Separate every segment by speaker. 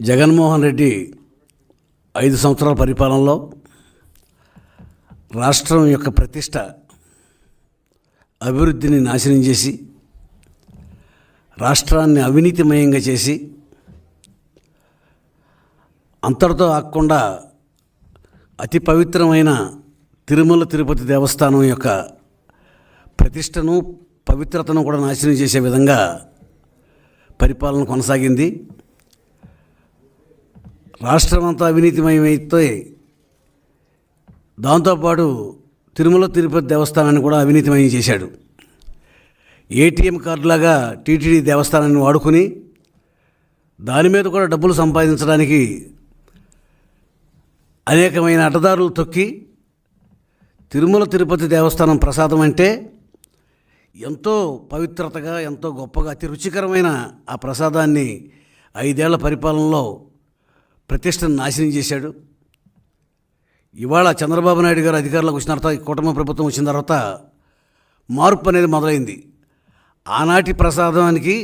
Speaker 1: జగన్మోహన్ రెడ్డి ఐదు సంవత్సరాల పరిపాలనలో రాష్ట్రం యొక్క ప్రతిష్ట అభివృద్ధిని నాశనం చేసి రాష్ట్రాన్ని అవినీతిమయంగా చేసి అంతటితో ఆకుండా అతి పవిత్రమైన తిరుమల తిరుపతి దేవస్థానం యొక్క ప్రతిష్టను పవిత్రతను కూడా నాశనం చేసే విధంగా పరిపాలన కొనసాగింది. రాష్ట్రం అంతా అవినీతిమయమైతే దాంతోపాటు తిరుమల తిరుపతి దేవస్థానాన్ని కూడా అవినీతిమయం చేశాడు. ఏటీఎం కార్డులాగా టీటీడీ దేవస్థానాన్ని వాడుకుని దాని మీద కూడా డబ్బులు సంపాదించడానికి అనేకమైన అడ్డదారులు తొక్కి తిరుమల తిరుపతి దేవస్థానం ప్రసాదం అంటే ఎంతో పవిత్రతగా ఎంతో గొప్పగా అతి రుచికరమైన ఆ ప్రసాదాన్ని ఐదేళ్ళ పరిపాలనలో ప్రతిష్టను నాశనం చేశాడు. ఇవాళ చంద్రబాబు నాయుడు గారు అధికారంలోకి వచ్చిన తర్వాత కుటుంబ ప్రభుత్వం వచ్చిన తర్వాత మార్పు అనేది మొదలైంది. ఆనాటి ప్రసాదానికి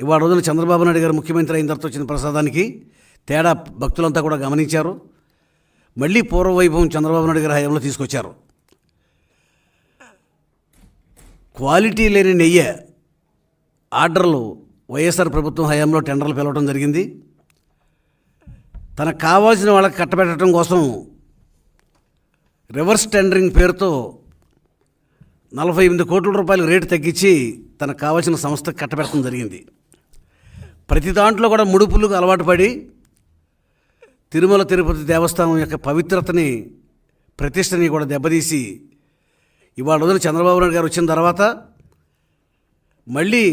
Speaker 1: ఇవాళ రోజున చంద్రబాబు నాయుడు గారు ముఖ్యమంత్రి అయిన తర్వాత వచ్చిన ప్రసాదానికి తేడా భక్తులంతా కూడా గమనించారు. మళ్ళీ పూర్వ వైభవం చంద్రబాబు నాయుడు గారి హయాంలో తీసుకొచ్చారు. క్వాలిటీ లేని నెయ్యి ఆర్డర్లు వైఎస్ఆర్ ప్రభుత్వం హయాంలో టెండర్లు పిలవడం జరిగింది. తనకు కావాల్సిన వాళ్ళకి కట్టబెట్టడం కోసం రివర్స్ టెండరింగ్ పేరుతో నలభై ఎనిమిది కోట్ల రూపాయలు రేటు తగ్గించి తనకు కావాల్సిన సంస్థకు కట్టబెట్టడం జరిగింది. ప్రతి దాంట్లో కూడా ముడుపులకు అలవాటు పడి తిరుమల తిరుపతి దేవస్థానం యొక్క పవిత్రతని ప్రతిష్టని కూడా దెబ్బతీసి ఇవాళ రోజున చంద్రబాబు నాయుడు గారు వచ్చిన తర్వాత మళ్ళీ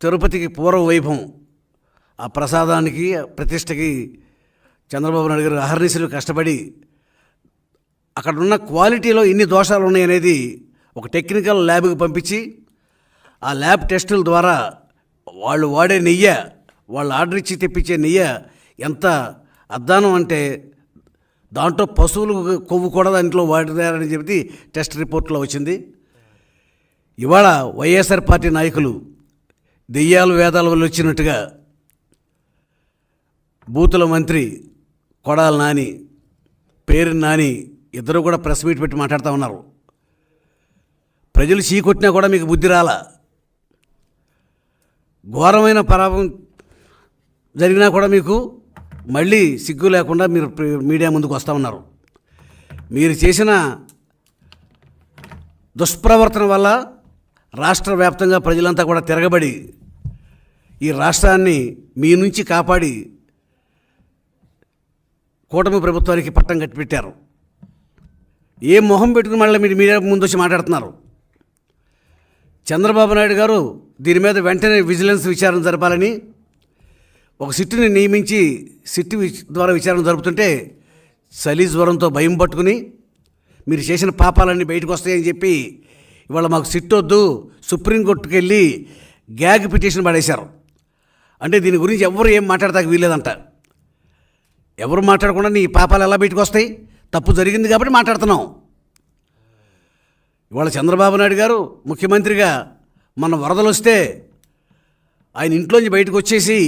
Speaker 1: తిరుపతికి పూర్వ వైభవం ఆ ప్రసాదానికి ప్రతిష్టకి చంద్రబాబు నాయుడు గారు అహర్నిశలు కష్టపడి అక్కడ ఉన్న క్వాలిటీలో ఇన్ని దోషాలు ఉన్నాయనేది ఒక టెక్నికల్ ల్యాబ్కి పంపించి ఆ ల్యాబ్ టెస్టుల ద్వారా వాళ్ళు వాడే నెయ్యి వాళ్ళు ఆర్డర్ ఇచ్చి తెప్పించే నెయ్యి ఎంత అద్దానం అంటే దాంట్లో పశువులు కొవ్వు కూడా దాంట్లో వాడినారని చెప్పి టెస్ట్ రిపోర్ట్లో వచ్చింది. ఇవాళ వైఎస్ఆర్ పార్టీ నాయకులు దెయ్యాలు వేదాల వల్ల వచ్చినట్టుగా బూతుల మంత్రి కొడాల నాని పేరు నాని ఇద్దరు కూడా ప్రెస్ మీట్ పెట్టి మాట్లాడుతూ ఉన్నారు. ప్రజలు చీకొట్టినా కూడా మీకు బుద్ధి రాలా. ఘోరమైన పరాభం జరిగినా కూడా మీకు మళ్ళీ సిగ్గు లేకుండా మీరు మీడియా ముందుకు వస్తూ ఉన్నారు. మీరు చేసిన దుష్ప్రవర్తన వల్ల రాష్ట్ర వ్యాప్తంగా ప్రజలంతా కూడా తిరగబడి ఈ రాష్ట్రాన్ని మీ నుంచి కాపాడి కూటమి ప్రభుత్వానికి పట్టం కట్టిపెట్టారు. ఏ మొహం పెట్టుకుని మళ్ళీ మీరు మీడియా ముందు వచ్చి మాట్లాడుతున్నారు? చంద్రబాబు నాయుడు గారు దీని మీద వెంటనే విజిలెన్స్ విచారణ జరపాలని ఒక సిట్టుని నియమించి సిట్టు ద్వారా విచారణ జరుపుతుంటే చలి జ్వరంతో భయం పట్టుకుని మీరు చేసిన పాపాలన్నీ బయటకు వస్తాయని చెప్పి ఇవాళ మాకు సిట్టు వద్దు సుప్రీంకోర్టుకు వెళ్ళి గ్యాగ్ పిటిషన్ పడేశారు. అంటే దీని గురించి ఎవరు ఏం మాట్లాడతాక వీల్లేదంట. ఎవరు మాట్లాడకుండా నీ పాపాలు ఎలా బయటకు వస్తాయి? తప్పు జరిగింది కాబట్టి మాట్లాడుతున్నాం ఇవాళ చంద్రబాబు నాయుడు గారు ముఖ్యమంత్రిగా మన వరదలు వస్తే ఆయన ఇంట్లోంచి బయటకు వచ్చేసి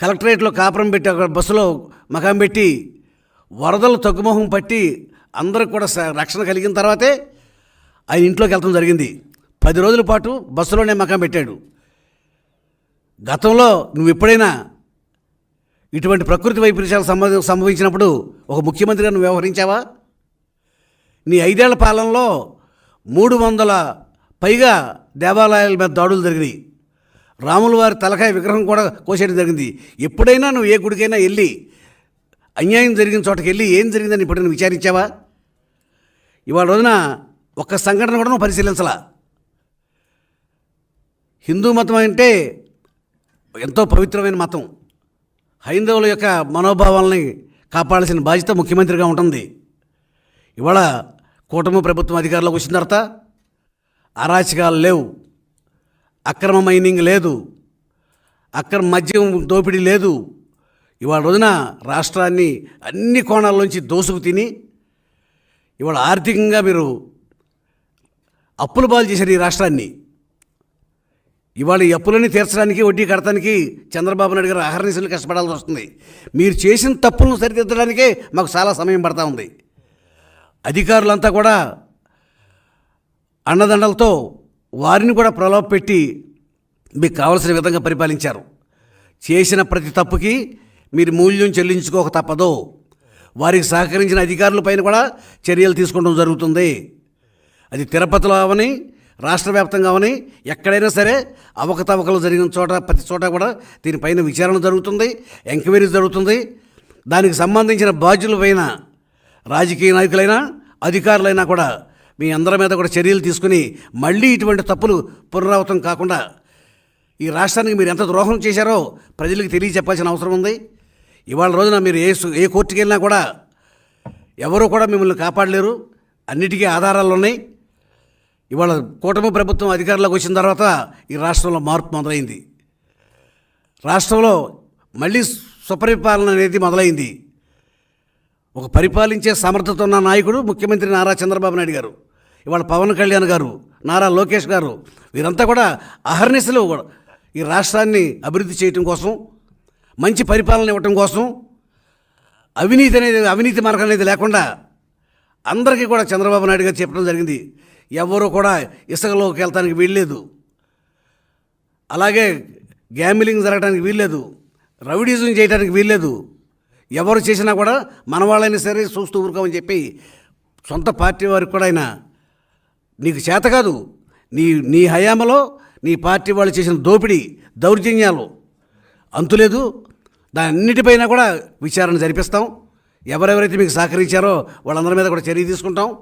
Speaker 1: కలెక్టరేట్లో కాపురం పెట్టి అక్కడ బస్సులో మకాం పెట్టి వరదలు తగ్గుమొహం పట్టి అందరికి కూడా రక్షణ కలిగిన తర్వాతే ఆయన ఇంట్లోకి వెళ్తాం జరిగింది. పది రోజుల పాటు బస్సులోనే మకాం పెట్టాడు. గతంలో నువ్వు ఎప్పుడైనా ఇటువంటి ప్రకృతి వైపరీత్యాలు సంభవ సంభవించినప్పుడు ఒక ముఖ్యమంత్రిగా నువ్వు వ్యవహరించావా? నీ ఐదేళ్ళ పాలనలో మూడు వందల పైగా దేవాలయాల మీద దాడులు జరిగినాయి. రాముల వారి తలకాయ విగ్రహం కూడా కోసేయడం జరిగింది. ఎప్పుడైనా నువ్వు ఏ గుడికైనా వెళ్ళి అన్యాయం జరిగిన చోటకి వెళ్ళి ఏం జరిగిందని ఎప్పుడైనా విచారించావా? ఇవాళ రోజున ఒక్క సంఘటన కూడా నువ్వు పరిశీలించలా. హిందూ మతం అంటే ఎంతో పవిత్రమైన మతం. హైందవుల యొక్క మనోభావాలని కాపాడాల్సిన బాధ్యత ముఖ్యమంత్రిగా ఉంటుంది. ఇవాళ కూటమి ప్రభుత్వం అధికారంలోకి వచ్చిన తర్వాత అరాచకాలు లేవు. అక్రమ మైనింగ్ లేదు. అక్రమ మద్యం దోపిడీ లేదు. ఇవాళ రోజున రాష్ట్రాన్ని అన్ని కోణాల్లోంచి దోసుకు తిని ఇవాళ ఆర్థికంగా మీరు అప్పుల పాలు చేశారు ఈ రాష్ట్రాన్ని. ఇవాళ ఈ తీర్చడానికి వడ్డీ కడటానికి చంద్రబాబు నాయుడు గారు అహర్నిశలు కష్టపడాల్సి వస్తుంది. మీరు చేసిన తప్పులను సరిదిద్దడానికే మాకు చాలా సమయం పడతా ఉంది. అధికారులంతా కూడా అన్నదండలతో వారిని కూడా ప్రలోభ పెట్టి మీకు కావలసిన విధంగా పరిపాలించారు. చేసిన ప్రతి తప్పుకి మీరు మూల్యం చెల్లించుకోక తప్పదు. వారికి సహకరించిన అధికారులపైన కూడా చర్యలు తీసుకోవడం జరుగుతుంది. అది తిరుపతిలో అవని రాష్ట్ర వ్యాప్తంగా అవని ఎక్కడైనా సరే అవకతవకలు జరిగిన చోట ప్రతి చోట కూడా దీనిపైన విచారణ జరుగుతుంది ఎంక్వైరీ జరుగుతుంది. దానికి సంబంధించిన బాధ్యులపైన రాజకీయ నాయకులైనా అధికారులైనా కూడా మీ అందరి మీద కూడా చర్యలు తీసుకుని మళ్ళీ ఇటువంటి తప్పులు పునరావృతం కాకుండా ఈ రాష్ట్రానికి మీరు ఎంత ద్రోహం చేశారో ప్రజలకు తెలియచెప్పాల్సిన అవసరం ఉంది. ఇవాళ రోజున మీరు ఏ సు- ఏ కోర్టుకి వెళ్ళినా కూడా ఎవరు కూడా మిమ్మల్ని కాపాడలేరు. అన్నిటికీ ఆధారాలు ఉన్నాయి ఇవాళ కూటమి ప్రభుత్వం అధికారంలోకి వచ్చిన తర్వాత ఈ రాష్ట్రంలో మార్పు మొదలైంది. రాష్ట్రంలో మళ్ళీ సుపరిపాలన అనేది మొదలైంది. ఒక పరిపాలించే సమర్థత ఉన్న నాయకుడు ముఖ్యమంత్రి నారా చంద్రబాబు నాయుడు గారు ఇవాళ పవన్ కళ్యాణ్ గారు నారా లోకేష్ గారు వీరంతా కూడా అహర్నిశలు ఈ రాష్ట్రాన్ని అభివృద్ధి చేయటం కోసం మంచి పరిపాలన ఇవ్వటం కోసం అవినీతి అనేది అవినీతి మార్గం అనేది లేకుండా అందరికీ కూడా చంద్రబాబు నాయుడు గారు చెప్పడం జరిగింది. ఎవరు కూడా ఇసుకలోకి వెళ్తానికి వీల్లేదు. అలాగే గ్యామిలింగ్ జరగడానికి వీల్లేదు. రౌడీజం చేయడానికి వీల్లేదు. ఎవరు చేసినా కూడా మన వాళ్ళైనా సరే చూస్తూ ఊరుకోమని చెప్పి సొంత పార్టీ వారికి కూడా ఆయన నీకు చేత కాదు. నీ నీ హయాంలో నీ పార్టీ వాళ్ళు చేసిన దోపిడీ దౌర్జన్యాలు అంతులేదు. దాని అన్నిటిపైన కూడా విచారణ జరిపిస్తాం. ఎవరెవరైతే మీకు సహకరించారో వాళ్ళందరి మీద కూడా చర్య తీసుకుంటాం.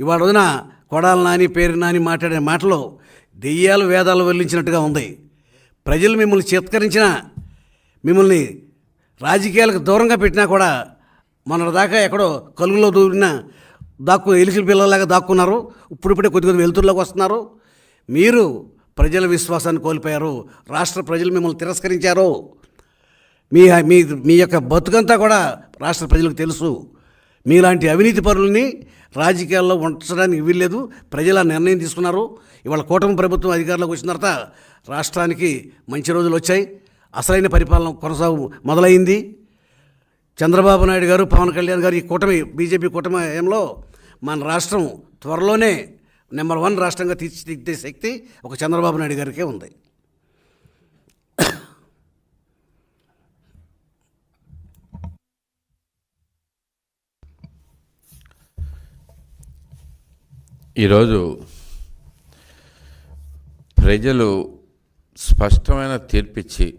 Speaker 1: ఇవాళ రోజున కొడాలి నాని పేరు నాని మాట్లాడే మాటలు దెయ్యాలు వేదాలు వెల్లించినట్టుగా ఉంది. ప్రజలు మిమ్మల్ని చిత్కరించినా మిమ్మల్ని రాజకీయాలకు దూరంగా పెట్టినా కూడా మొన్నటి దాకా ఎక్కడో కలుగులో దూరిన దాక్కు ఎలికల పిల్లలాగా దాక్కున్నారు. ఇప్పుడిప్పుడే కొద్ది కొద్ది వెలుతురులోకి వస్తున్నారు. మీరు ప్రజల విశ్వాసాన్ని కోల్పోయారు. రాష్ట్ర ప్రజలు మిమ్మల్ని తిరస్కరించారు. మీ మీ మీ యొక్క బతుకంతా కూడా రాష్ట్ర ప్రజలకు తెలుసు. మీలాంటి అవినీతి పరులని రాజకీయాల్లో ఉంచడానికి వీల్లేదు. ప్రజలు ఆ నిర్ణయం తీసుకున్నారు. ఇవాళ కూటమి ప్రభుత్వం అధికారంలోకి వచ్చిన తర్వాత రాష్ట్రానికి మంచి రోజులు వచ్చాయి. అసలైన పరిపాలన కొనసాగు మొదలైంది. చంద్రబాబు నాయుడు గారు పవన్ కళ్యాణ్ గారు ఈ కూటమి బీజేపీ కూటమిలో మన రాష్ట్రం త్వరలోనే నెంబర్ వన్ రాష్ట్రంగా తీర్చిదిద్దే శక్తి ఒక చంద్రబాబు నాయుడు గారికే ఉంది.
Speaker 2: ఈరోజు ప్రజలు స్పష్టమైన తీర్పిచ్చి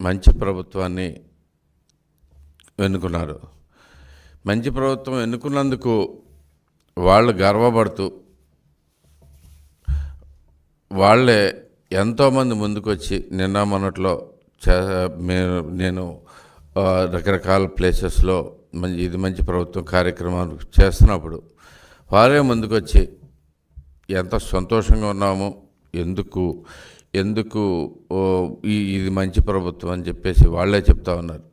Speaker 2: మంచి ప్రభుత్వాన్ని ఎన్నుకున్నారు. మంచి ప్రభుత్వం ఎన్నుకున్నందుకు వాళ్ళు గర్వపడుతూ వాళ్ళే ఎంతోమంది ముందుకొచ్చి నిన్న మొన్నట్లో చే నేను రకరకాల ప్లేసెస్లో మంచి ఇది మంచి ప్రభుత్వం కార్యక్రమాలు చేస్తున్నప్పుడు వారే ముందుకొచ్చి ఎంత సంతోషంగా ఉన్నామో ఎందుకు ఎందుకు ఓ, ఈ ఇది మంచి ప్రభుత్వం అని చెప్పేసి వాళ్ళే చెప్తా ఉన్నారు.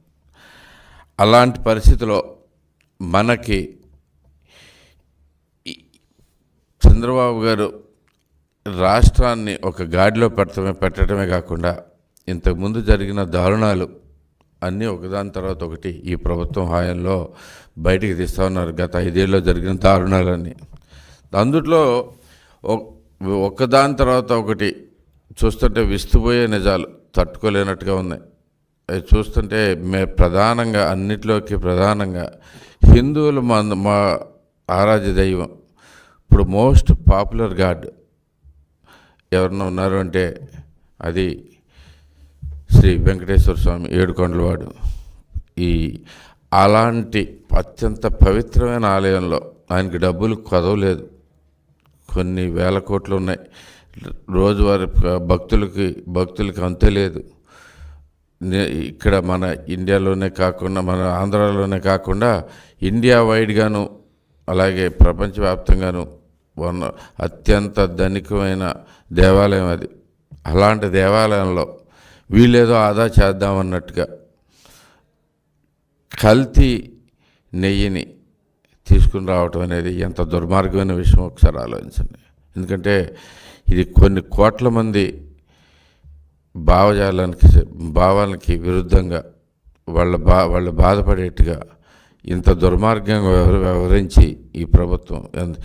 Speaker 2: అలాంటి పరిస్థితిలో మనకి చంద్రబాబు గారు రాష్ట్రాన్ని ఒక గాడిలో పెట్టడమే పెట్టడమే కాకుండా ఇంతకుముందు జరిగిన దారుణాలు అన్నీ ఒకదాని తర్వాత ఒకటి ఈ ప్రభుత్వం హాయంలో బయటికి తీస్తూ ఉన్నారు. గత ఐదేళ్ళలో జరిగిన దారుణాలన్నీ. అందుట్లో ఒ- తర్వాత ఒకటి చూస్తుంటే విస్తుపోయే నిజాలు తట్టుకోలేనట్టుగా ఉన్నాయి. అవి చూస్తుంటే మే ప్రధానంగా అన్నిట్లోకి ప్రధానంగా హిందువులు మా మా ఆరాధ్య దైవం. ఇప్పుడు మోస్ట్ పాపులర్ గాడ్ ఎవరన్నా ఉన్నారు అంటే అది శ్రీ వెంకటేశ్వర స్వామి ఏడుకొండలవాడు. ఈ అలాంటి అత్యంత పవిత్రమైన ఆలయంలో ఆయనకి డబ్బులు కదవలేదు. కొన్ని వేల కోట్లు ఉన్నాయి. రోజువారి భక్తులకి భక్తులకి అంతే లేదు. ఇక్కడ మన ఇండియాలోనే కాకుండా మన ఆంధ్రాలోనే కాకుండా ఇండియా వైడ్గాను అలాగే ప్రపంచవ్యాప్తంగాను ఉన్న అత్యంత ధనికమైన దేవాలయం అది. అలాంటి దేవాలయంలో వీళ్ళేదో ఆదా చేద్దామన్నట్టుగా కల్తీ నెయ్యిని తీసుకుని రావటం అనేది ఎంత దుర్మార్గమైన విషయం ఒకసారి ఆలోచించండి. ఎందుకంటే ఇది కొన్ని కోట్ల మంది భావజాలానికి భావాలకి విరుద్ధంగా వాళ్ళ బా వాళ్ళు బాధపడేట్టుగా ఇంత దుర్మార్గంగా వ్యవహ- వ్యవహరించి ఈ ప్రభుత్వం ఎంత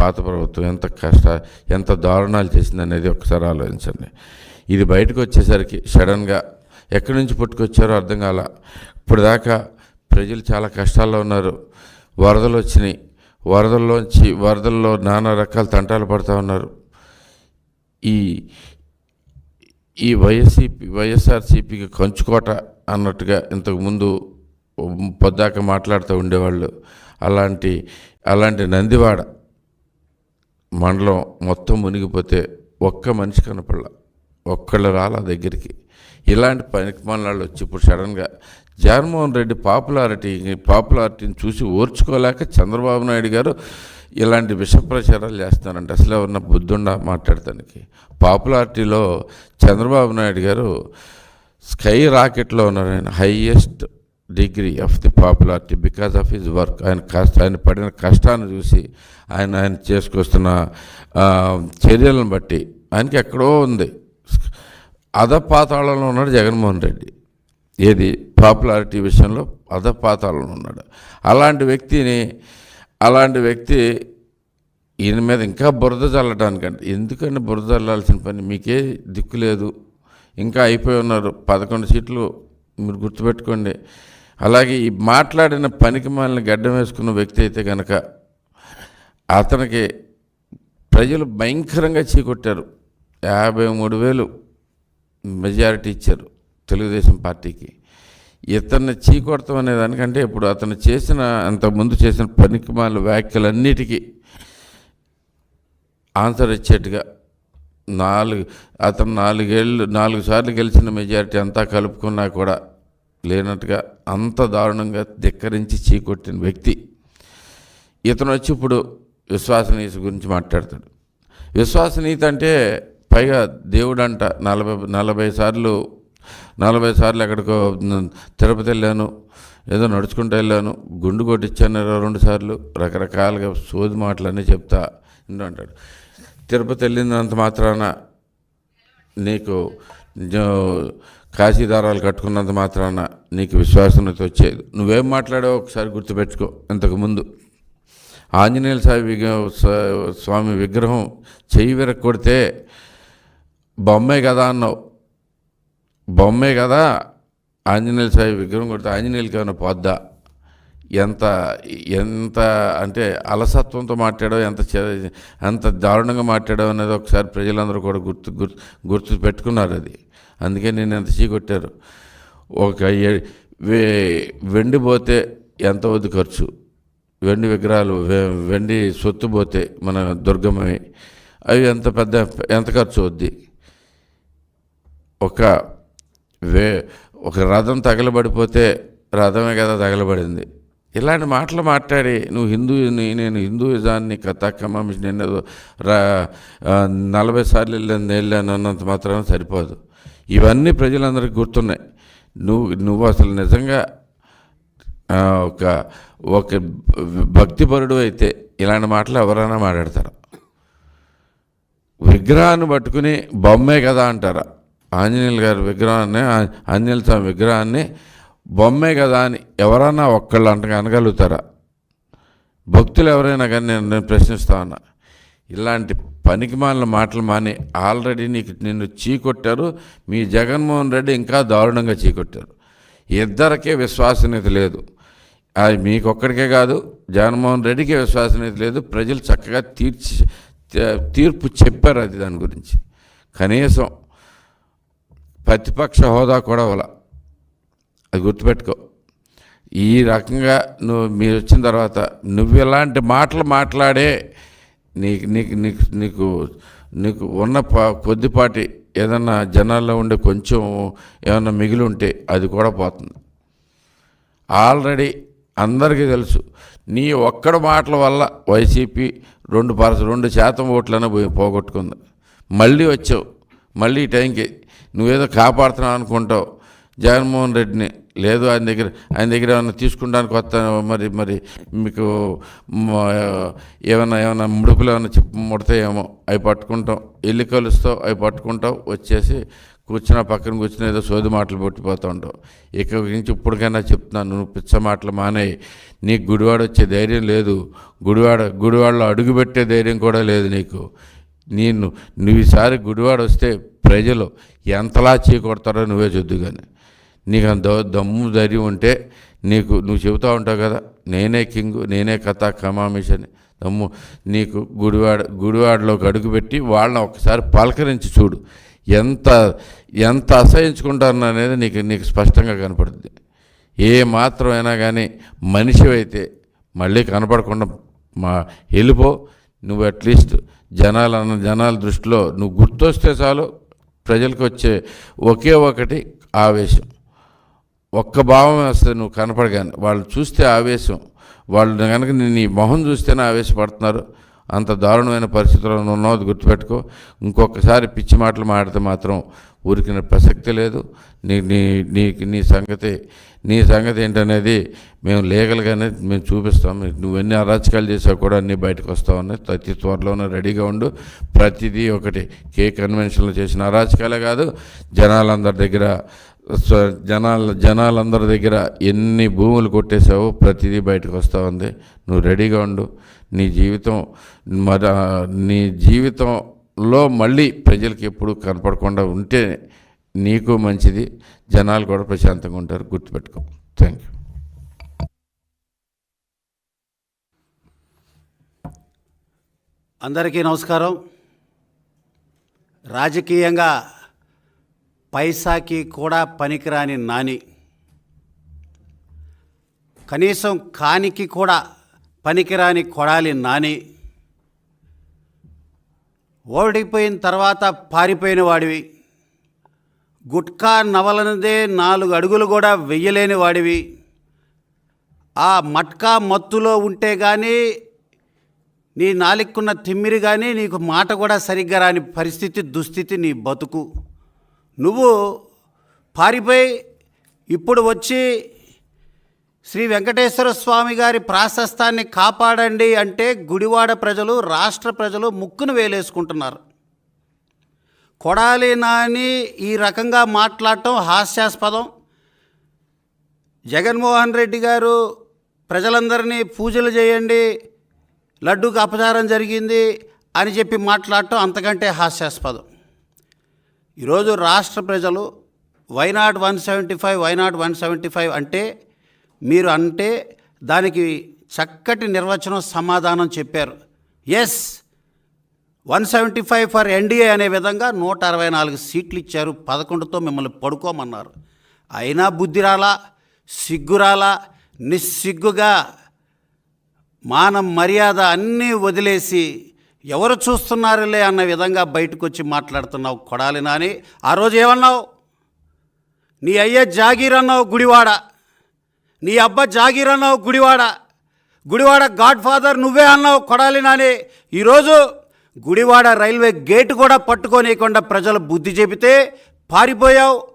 Speaker 2: పాత ప్రభుత్వం ఎంత కష్ట ఎంత దారుణాలు చేసిందనేది ఒకసారి ఆలోచించండి. ఇది బయటకు వచ్చేసరికి సడన్గా ఎక్కడి నుంచి పుట్టుకొచ్చారో అర్థం కాల. ఇప్పుడు దాకా ప్రజలు చాలా కష్టాల్లో ఉన్నారు. వరదలు వచ్చినాయి. వరదల్లోంచి వరదల్లో నానా రకాల తంటాలు పడుతూ ఉన్నారు. ఈ ఈ వైఎస్సీపీ వైఎస్ఆర్సీపీకి కంచుకోట అన్నట్టుగా ఇంతకుముందు పొద్దాక మాట్లాడుతూ ఉండేవాళ్ళు. అలాంటి అలాంటి నందివాడ మండలం మొత్తం మునిగిపోతే ఒక్క మనిషి కనపడలా. ఒక్కళ్ళు రాల దగ్గరికి. ఇలాంటి పనికి వచ్చి ఇప్పుడు సడన్గా జగన్మోహన్ రెడ్డి పాపులారిటీ పాపులారిటీని చూసి ఓర్చుకోలేక చంద్రబాబు నాయుడు గారు ఇలాంటి విష ప్రచారాలు చేస్తున్నారంటే అసలు ఎవరన్నా బుద్ధుండా మాట్లాడటానికి? పాపులారిటీలో చంద్రబాబు నాయుడు గారు స్కై రాకెట్లో ఉన్నారు ఆయన highest degree of the popularity because of his work. ఆయన కష్ట ఆయన పడిన కష్టాన్ని చూసి ఆయన ఆయన చేసుకొస్తున్న చర్యలను బట్టి ఆయనకి ఎక్కడో ఉంది. అధపాతాళంలో ఉన్నాడు జగన్మోహన్ రెడ్డి. ఏది? పాపులారిటీ విషయంలో అధపాతాళంలో ఉన్నాడు. అలాంటి వ్యక్తిని అలాంటి వ్యక్తి ఈయన మీద ఇంకా బురద చల్లడానికంటే ఎందుకంటే బురద చల్లాల్సిన పని? మీకే దిక్కు లేదు. ఇంకా అయిపోయి ఉన్నారు. పదకొండు సీట్లు మీరు గుర్తుపెట్టుకోండి. అలాగే ఈ మాట్లాడిన పనికి మనల్ని గడ్డం వేసుకున్న వ్యక్తి అయితే కనుక అతనికి ప్రజలు భయంకరంగా చీకొట్టారు. యాభై మూడు వేలు మెజారిటీ ఇచ్చారు తెలుగుదేశం పార్టీకి. ఇతన్ని చీకొడతాం అనే దానికంటే ఇప్పుడు అతను చేసిన అంతకుముందు చేసిన పనికిమాల వ్యాఖ్యలన్నిటికీ ఆన్సర్ ఇచ్చేట్టుగా నాలుగు అతను నాలుగేళ్ళు నాలుగు సార్లు గెలిచిన మెజారిటీ అంతా కలుపుకున్నా కూడా లేనట్టుగా అంత దారుణంగా ధిక్కరించి చీకొట్టిన వ్యక్తి. ఇతను వచ్చి ఇప్పుడు విశ్వాసనీయత గురించి మాట్లాడతాడు. విశ్వాసనీయత అంటే పైగా దేవుడు అంట నలభై నలభై సార్లు నలభై సార్లు ఎక్కడికో తిరుపతి వెళ్ళాను ఏదో నడుచుకుంటూ వెళ్ళాను గుండు కొట్టించాను ఇరవై రెండు సార్లు రకరకాలుగా సోది మాటలన్నీ చెప్తా ఇంటూ అంటాడు. తిరుపతి వెళ్ళినంత మాత్రాన నీకు జో- కాశీ దారాలు కట్టుకున్నంత మాత్రాన నీకు విశ్వాసనత వచ్చేది. నువ్వేం మాట్లాడావో ఒకసారి గుర్తుపెట్టుకో ఇంతకుముందు ఆంజనేయుల స్వామి విగ్ర స్వామి విగ్రహం చెయ్యి విరగ కొడితే బొమ్మే కదా అన్నావు. బొమ్మే కదా? ఆంజనేయుల స్వామి విగ్రహం కొడితే ఆంజనేయులకి ఏమైనా పోద్దా? ఎంత ఎంత అంటే అలసత్వంతో మాట్లాడో ఎంత చే- ఎంత దారుణంగా మాట్లాడో అనేది ఒకసారి ప్రజలందరూ కూడా గుర్తు గుర్తు గుర్తు పెట్టుకున్నారు అది. అందుకే నేను ఎంత చీకొట్టారు. ఒక వే- వెండి పోతే ఎంత వద్దు ఖర్చు? వెండి విగ్రహాలు వెండి సొత్తు పోతే మన దుర్గమవి అవి ఎంత పెద్ద ఎంత ఖర్చు వద్ది ఒక వే ఒక రథం తగలబడిపోతే రథమే కదా తగలబడింది. ఇలాంటి మాటలు మాట్లాడి నువ్వు హిందూని నేను హిందూయిజాన్ని కథాకమ్మ నేను రా నలభై సార్లు వెళ్ళాను వెళ్ళాను అన్నంత మాత్రమే సరిపోదు. ఇవన్నీ ప్రజలందరికీ గుర్తున్నాయి. నువ్వు నువ్వు అసలు నిజంగా ఒక ఒక భక్తిపరుడు అయితే ఇలాంటి మాటలు ఎవరైనా మాట్లాడతారు. విగ్రహాన్ని పట్టుకుని బొమ్మే కదా అంటారా. ఆంజనేయుల గారి విగ్రహాన్ని ఆంజనేయుల స్వామి విగ్రహాన్ని బొమ్మే కదా అని ఎవరన్నా ఒక్కళ్ళు అంట అనగలుగుతారా? భక్తులు ఎవరైనా కానీ నేను నేను ప్రశ్నిస్తా ఉన్నా. ఇలాంటి పనికిమాలిన మాటలు మాని ఆల్రెడీ నీకు నిన్ను చీకొట్టారు. మీ జగన్మోహన్ రెడ్డి ఇంకా దారుణంగా చీకొట్టారు. ఇద్దరికే విశ్వసనీయత లేదు. అది మీకొక్కడికే కాదు జగన్మోహన్ రెడ్డికి విశ్వసనీయత లేదు. ప్రజలు చక్కగా తీర్చి తీర్పు చెప్పారు అది దాని గురించి. కనీసం ప్రతిపక్ష హోదా కూడా ఇవ్వాల. అది గుర్తుపెట్టుకో. ఈ రకంగా నువ్వు మీరు వచ్చిన తర్వాత నువ్వు ఇలాంటి మాటలు మాట్లాడే నీకు నీకు నీకు నీకు నీకు ఉన్న కొద్దిపాటి ఏదన్నా జనాల్లో ఉండే కొంచెం ఏమన్నా మిగిలి ఉంటే అది కూడా పోతుంది. ఆల్రెడీ అందరికీ తెలుసు నీ ఒక్కడ మాటల వల్ల వైసీపీ రెండు పర్స రెండు శాతం ఓట్లను పోయి పోగొట్టుకుంది. మళ్ళీ వచ్చావు మళ్ళీ ఈ టైంకి నువ్వేదో కాపాడుతున్నావు అనుకుంటావు. జగన్మోహన్ రెడ్డిని లేదు ఆయన దగ్గర ఆయన దగ్గర ఏమైనా తీసుకుంటానికి వస్తా మరి మరి మీకు ఏమైనా ఏమైనా ముడుపులు ఏమైనా చెప్పు ముడతాయేమో. అవి పట్టుకుంటాం. ఎల్లి కలుస్తావు అవి పట్టుకుంటావు. వచ్చేసి కూర్చున్న పక్కన కూర్చుని ఏదో సోది మాటలు పొట్టిపోతూ ఉంటావు. ఇక నుంచి ఇప్పటికైనా చెప్తున్నాను నువ్వు పిచ్చ మాటలు మానేయి. నీకు గుడివాడ వచ్చే ధైర్యం లేదు. గుడివాడ గుడివాడలో అడుగుపెట్టే ధైర్యం కూడా లేదు నీకు. నేను నువ్వు ఈసారి గుడివాడ వస్తే ప్రజలు ఎంతలా చీకొడతారో నువ్వే చూద్దు కానీ. నీకు అంత దమ్ము ధైర్యం ఉంటే నీకు నువ్వు చెబుతూ ఉంటావు కదా నేనే కింగ్ నేనే కథ కమామిషన్ దమ్ము. నీకు గుడివాడ గుడివాడలోకి అడుగుపెట్టి వాళ్ళని ఒకసారి పలకరించి చూడు. ఎంత ఎంత అసహించుకుంటారు అనేది నీకు నీకు స్పష్టంగా కనపడుతుంది ఏ మాత్రమైనా కానీ మనిషి అయితే మళ్ళీ కనపడకుండా మా వెళ్ళిపో. నువ్వు అట్లీస్ట్ జనాల జనాల దృష్టిలో నువ్వు గుర్తొస్తే చాలు ప్రజలకు వచ్చే ఒకే ఒకటి ఆవేశం. ఒక్క భావం వస్తుంది నువ్వు కనపడగానే వాళ్ళు చూస్తే ఆవేశం. వాళ్ళు కనుక నేను నీ మొహం చూస్తేనే ఆవేశపడుతున్నారు. అంత దారుణమైన పరిస్థితుల్లో నువ్వు ఉన్నావు గుర్తుపెట్టుకో. ఇంకొకసారి పిచ్చి మాటలు మాడితే మాత్రం ఊరికిన ప్రసక్తి లేదు. నీ నీ నీ నీ సంగతి నీ సంగతి ఏంటనేది మేము లీగల్గానే మేము చూపిస్తాం. నువ్వు ఎన్ని అరాచకాలు చేసావు కూడా అన్నీ బయటకు వస్తావు ప్రతి త్వరలోనే రెడీగా ఉండు. ప్రతిదీ ఒకటి కే కన్వెన్షన్లో చేసిన అరాచకాలే కాదు. జనాలందరి దగ్గర జనాల జనాలందరి దగ్గర ఎన్ని భూములు కొట్టేసావో ప్రతిదీ బయటకు వస్తూ ఉంది నువ్వు రెడీగా ఉండు. నీ జీవితం మరి నీ జీవితం లో మళ్ళీ ప్రజలకి ఎప్పుడు కనపడకుండా ఉంటే నీకు మంచిది. జనాలు కూడా ప్రశాంతంగా ఉంటారు. గుర్తుపెట్టుకో. థ్యాంక్ యూ
Speaker 3: అందరికీ నమస్కారం. రాజకీయంగా పైసాకి కూడా పనికిరాని నాని. కనీసం కానికి కూడా పనికిరాని కొడాలి నాని. ఓడిపోయిన తర్వాత పారిపోయిన వాడివి. గుట్కా నవలనదే నాలుగు అడుగులు కూడా వెయ్యలేని వాడివి. ఆ మట్కా మత్తులో ఉంటే కానీ నీ నాలిక్కున్న తిమ్మిరి కానీ నీకు మాట కూడా సరిగ్గా రాని పరిస్థితి దుస్థితి నీ బతుకు. నువ్వు పారిపోయి ఇప్పుడు వచ్చి శ్రీ వెంకటేశ్వర స్వామి గారి ప్రాశస్తాన్ని కాపాడండి అంటే గుడివాడ ప్రజలు రాష్ట్ర ప్రజలు ముక్కును వేలేసుకుంటున్నారు. కొడాలి నాని ఈ రకంగా మాట్లాడటం హాస్యాస్పదం. జగన్మోహన్ రెడ్డి గారు ప్రజలందరినీ పూజలు చేయండి లడ్డూకి అపచారం జరిగింది అని చెప్పి మాట్లాడటం అంతకంటే హాస్యాస్పదం. ఈరోజు రాష్ట్ర ప్రజలు why not one seventy five why not one seventy five అంటే మీరు అంటే దానికి చక్కటి నిర్వచనం సమాధానం చెప్పారు. Yes one seventy five for NDA అనే విధంగా నూట అరవై నాలుగు సీట్లు ఇచ్చారు. పదకొండుతో మిమ్మల్ని పడుకోమన్నారు. అయినా బుద్ధి రాలా సిగ్గు రాలా నిస్సిగ్గుగా మానం మర్యాద అన్నీ వదిలేసి ఎవరు చూస్తున్నారులే అన్న విధంగా బయటకు వచ్చి మాట్లాడుతున్నావు కొడాలి నాని. ఆ రోజు ఏమన్నావు? నీ అయ్యే జాగీర్ అన్నావు గుడివాడ. నీ అబ్బ జాగీర్ అన్నావు గుడివాడ. గుడివాడ గాడ్ ఫాదర్ నువ్వే అన్నావు కొడాలి నాని. ఈరోజు గుడివాడ రైల్వే గేటు కూడా పట్టుకోనియకుండా ప్రజలు బుద్ధి చెబితే పారిపోయావు.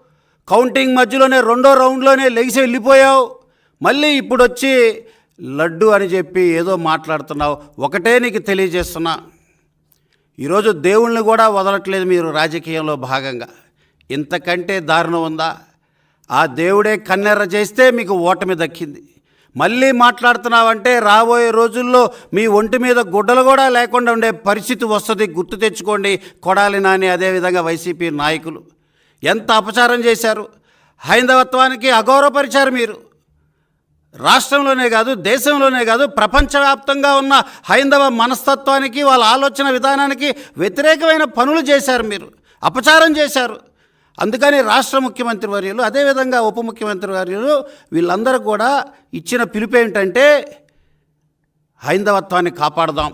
Speaker 3: కౌంటింగ్ మధ్యలోనే రెండో రౌండ్లోనే లెగిసి వెళ్ళిపోయావు. మళ్ళీ ఇప్పుడు వచ్చి లడ్డు అని చెప్పి ఏదో మాట్లాడుతున్నావు. ఒకటే నీకు తెలియజేస్తున్నా. ఈరోజు దేవుళ్ళని కూడా వదలట్లేదు మీరు రాజకీయంలో భాగంగా. ఇంతకంటే దారుణం ఉందా? ఆ దేవుడే కన్నెర్ర చేస్తే మీకు ఓటమి దక్కింది. మళ్ళీ మాట్లాడుతున్నావంటే రాబోయే రోజుల్లో మీ ఒంటి మీద గుడ్డలు కూడా లేకుండా ఉండే పరిస్థితి వస్తుంది. గుర్తు తెచ్చుకోండి. కొడాలి నాని అదేవిధంగా వైసీపీ నాయకులు. ఎంత అపచారం చేశారు? హైందవత్వానికి అగౌరవపరిచారు మీరు. రాష్ట్రంలోనే కాదు దేశంలోనే కాదు ప్రపంచవ్యాప్తంగా ఉన్న హైందవ మనస్తత్వానికి వాళ్ళ ఆలోచన విధానానికి వ్యతిరేకమైన పనులు చేశారు మీరు. అపచారం చేశారు. అందుకని రాష్ట్ర ముఖ్యమంత్రి వర్యులు అదేవిధంగా ఉప ముఖ్యమంత్రి వర్యులు వీళ్ళందరూ కూడా ఇచ్చిన పిలుపు ఏంటంటే హైందవత్వాన్ని కాపాడదాం.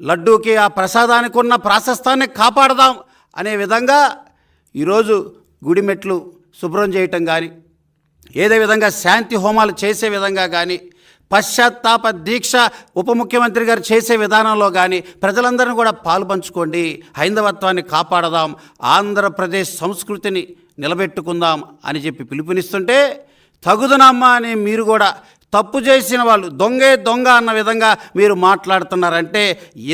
Speaker 3: లడ్డూకి ఆ ప్రసాదానికి ఉన్న ప్రాశస్తాన్ని కాపాడదాం అనే విధంగా ఈరోజు గుడిమెట్లు శుభ్రం చేయటం కానీ ఏదే విధంగా శాంతి హోమాలు చేసే విధంగా కానీ పశ్చాత్తాప దీక్ష ఉప ముఖ్యమంత్రి గారు చేసే విధానంలో కానీ ప్రజలందరినీ కూడా పాలు పంచుకోండి. హైందవత్వాన్ని కాపాడదాం. ఆంధ్రప్రదేశ్ సంస్కృతిని నిలబెట్టుకుందాం అని చెప్పి పిలుపునిస్తుంటే తగుదనమ్మా అని మీరు కూడా తప్పు చేసిన వాళ్ళు దొంగే దొంగ అన్న విధంగా మీరు మాట్లాడుతున్నారంటే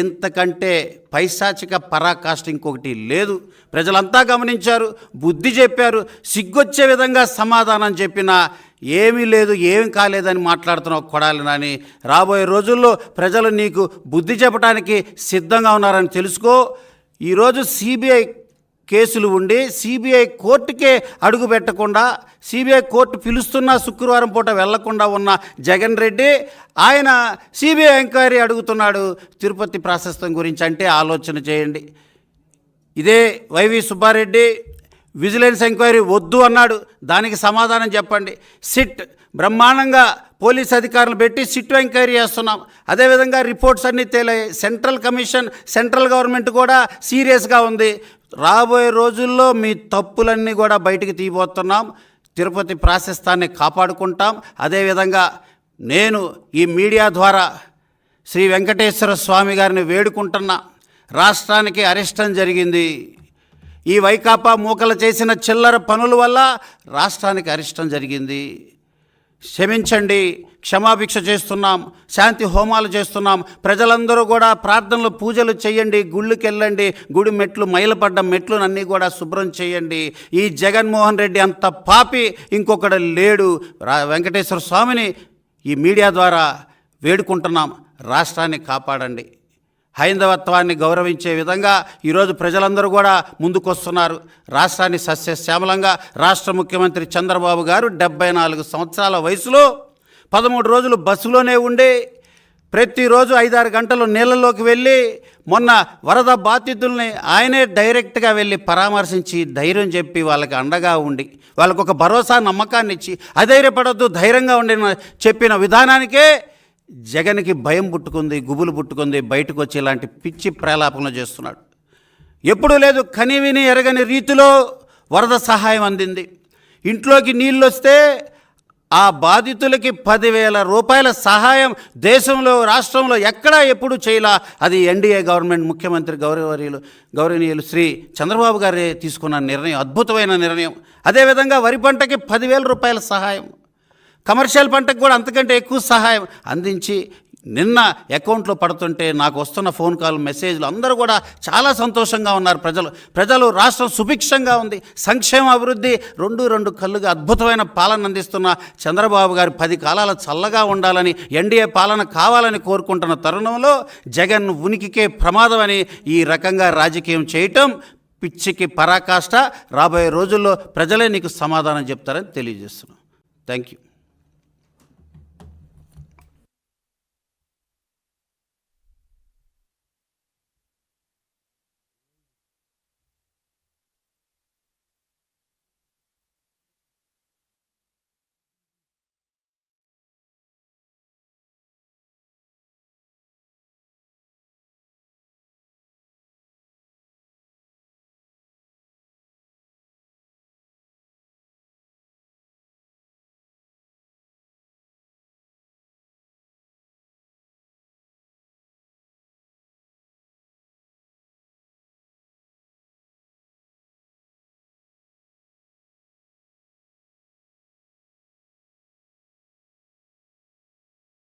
Speaker 3: ఇంతకంటే పైశాచిక పరాకాష్ట ఇంకొకటి లేదు. ప్రజలంతా గమనించారు బుద్ధి చెప్పారు సిగ్గొచ్చే విధంగా సమాధానం చెప్పినా ఏమీ లేదు ఏం కాలేదని మాట్లాడుతున్నావు కొడాలి నాని. రాబోయే రోజుల్లో ప్రజలు నీకు బుద్ధి చెప్పడానికి సిద్ధంగా ఉన్నారని తెలుసుకో. ఈరోజు సిబిఐ కేసులు ఉండి సిబిఐ కోర్టుకే అడుగు పెట్టకుండా సిబిఐ కోర్టు పిలుస్తున్న శుక్రవారం పూట వెళ్ళకుండా ఉన్న జగన్ రెడ్డి ఆయన సిబిఐ ఎంక్వైరీ అడుగుతున్నాడు. తిరుపతి ప్రాశస్తం గురించి అంటే ఆలోచన చేయండి. ఇదే వైవి సుబ్బారెడ్డి విజిలెన్స్ ఎంక్వైరీ వద్దు అన్నాడు. దానికి సమాధానం చెప్పండి. సిట్ బ్రహ్మాండంగా పోలీస్ అధికారులు పెట్టి సిట్ ఎంక్వైరీ చేస్తున్నాం. అదేవిధంగా రిపోర్ట్స్ అన్నీ తేలాయి సెంట్రల్ కమిషన్ సెంట్రల్ గవర్నమెంట్ కూడా సీరియస్గా ఉంది. రాబోయే రోజుల్లో మీ తప్పులన్నీ కూడా బయటికి తీయబోతున్నాం. తిరుపతి ప్రాశస్తాన్ని కాపాడుకుంటాం. అదేవిధంగా నేను ఈ మీడియా ద్వారా శ్రీ వెంకటేశ్వర స్వామి గారిని వేడుకుంటున్నా. రాష్ట్రానికి అరెస్టం జరిగింది. ఈ వైకాపా మూకలు చేసిన చిల్లర పనుల వల్ల రాష్ట్రానికి అరిష్టం జరిగింది. క్షమించండి క్షమాభిక్ష చేస్తున్నాం శాంతి హోమాలు చేస్తున్నాం. ప్రజలందరూ కూడా ప్రార్థనలు పూజలు చేయండి గుళ్ళకి వెళ్ళండి గుడి మెట్లు మైలపడ్డ మెట్లునన్నీ కూడా శుభ్రం చేయండి. ఈ జగన్మోహన్ రెడ్డి అంత పాపి ఇంకొకడు లేడు. రా వెంకటేశ్వర స్వామిని ఈ మీడియా ద్వారా వేడుకుంటున్నాం. రాష్ట్రాన్ని కాపాడండి. హైందవత్వాన్ని గౌరవించే విధంగా ఈరోజు ప్రజలందరూ కూడా ముందుకొస్తున్నారు. రాష్ట్రాన్ని సస్యశ్యామలంగా రాష్ట్ర ముఖ్యమంత్రి చంద్రబాబు గారు డెబ్బై నాలుగు సంవత్సరాల వయసులో పదమూడు రోజులు బస్సులోనే ఉండి ప్రతిరోజు ఐదారు గంటలు నీళ్ళలోకి వెళ్ళి మొన్న వరద బాధితుల్ని ఆయనే డైరెక్ట్గా వెళ్ళి పరామర్శించి ధైర్యం చెప్పి వాళ్ళకి అండగా ఉండి వాళ్ళకు ఒక భరోసా నమ్మకాన్ని ఇచ్చి అధైర్యపడద్దు ధైర్యంగా ఉండి చెప్పిన విధానానికే జగన్కి భయం పుట్టుకుంది గుబులు పుట్టుకుంది బయటకు వచ్చి ఇలాంటి పిచ్చి ప్రేలాపనలు చేస్తున్నాడు. ఎప్పుడూ లేదు కనివిని ఎరగని రీతిలో వరద సహాయం అందింది. ఇంట్లోకి నీళ్ళు వస్తే ఆ బాధితులకి పదివేల రూపాయల సహాయం దేశంలో రాష్ట్రంలో ఎక్కడా ఎప్పుడు చేయలా. అది ఎన్డీఏ గవర్నమెంట్ ముఖ్యమంత్రి గౌరవనీయులు గౌరవనీయులు శ్రీ చంద్రబాబు గారే తీసుకున్న నిర్ణయం అద్భుతమైన నిర్ణయం. అదేవిధంగా వరి పంటకి పదివేల రూపాయల సహాయం. కమర్షియల్ పంటకు కూడా అంతకంటే ఎక్కువ సహాయం అందించి నిన్న అకౌంట్లో పడుతుంటే నాకు వస్తున్న ఫోన్ కాల్ మెసేజ్లు అందరూ కూడా చాలా సంతోషంగా ఉన్నారు ప్రజలు. ప్రజలు రాష్ట్రం సుభిక్షంగా ఉంది. సంక్షేమ అభివృద్ధి రెండు రెండు కళ్ళుగా అద్భుతమైన పాలన అందిస్తున్న చంద్రబాబు గారు పది కాలాల చల్లగా ఉండాలని ఎన్డీఏ పాలన కావాలని కోరుకుంటున్న తరుణంలో జగన్ ఉనికికే ప్రమాదమని ఈ రకంగా రాజకీయం చేయటం పిచ్చికి పరాకాష్ట. రాబోయే రోజుల్లో ప్రజలే నీకు సమాధానం చెప్తారని తెలియజేస్తున్నాను థ్యాంక్ యూ